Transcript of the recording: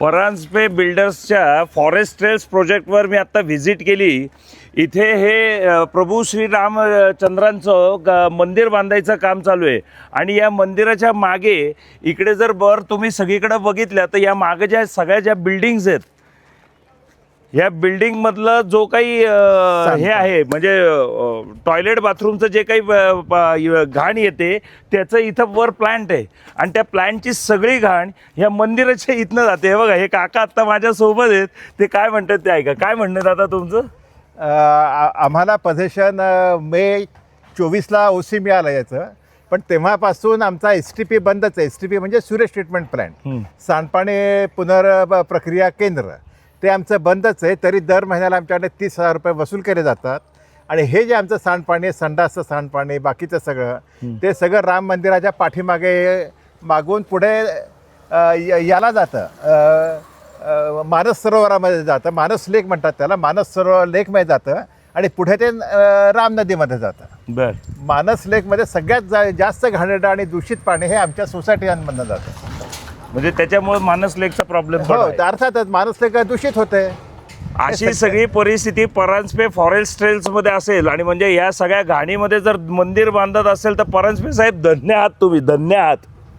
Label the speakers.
Speaker 1: Paranjpe बिल्डर्सच्या forest trails प्रोजेक्टवर मी आत्ता visit केली. इथे हे प्रभू श्रीरामचंद्रांचं ग- मंदिर बांधायचं काम चालू आहे. आणि या मंदिराच्या मागे इकडे जर बर तुम्ही सगळीकडं बघितल्या तर या मागे ज्या सगळ्या ज्या बिल्डिंग्स आहेत या बिल्डिंग मधलं जो काही हे आहे म्हणजे टॉयलेट बाथरूमचं जे काही घाण येते त्याचं इथं वर प्लांट आहे. आणि त्या प्लांटची सगळी घाण या मंदिराच्या इथनं जाते. हे बघा हे काका आत्ता माझ्या सोबत आहेत. ते काय म्हणतात ते ऐका. काय म्हणणं आता तुमचं?
Speaker 2: आम्हाला पोझिशन मे चोवीसला ओ सी मिळालं याचं. पण तेव्हापासून आमचा एस टी पी बंदच आहे. एस टी पी म्हणजे सुरेश ट्रीटमेंट प्लॅन्ट. सांडपाणी पुनर् ब- प्रक्रिया केंद्र. ते आमचं बंदच आहे तरी दर महिन्याला आमच्याकडे तीस हजार रुपये वसूल केले जातात. आणि हे जे आमचं सांडपाणी आहे संडासचं सांडपाणी बाकीचं सगळं ते सगळं राम मंदिराच्या पाठीमागे मागून पुढे याला जातं. मानस सरोवरामध्ये जातं. मानस लेक म्हणतात त्याला. मानस सरोवर लेकमध्ये जातं. आणि पुढे ते राम नदीमध्ये जातं.
Speaker 1: बर.
Speaker 2: मानस लेकमध्ये सगळ्यात जा जास्त घाणेरडं आणि दूषित पाणी हे आमच्या सोसायटीमधनं जातं.
Speaker 1: म्हणजे त्याच्यामुळे मानस लेकचा प्रॉब्लेम
Speaker 2: हो तर अर्थातच मानस लेक दूषित होते.
Speaker 1: अशी सगळी परिस्थिती परांजपे फॉरेस्ट ट्रेल्समध्ये असेल आणि म्हणजे या सगळ्या घाणीमध्ये जर मंदिर बांधत असेल तर परांजपे साहेब धन्य आहात तुम्ही धन्य आहात.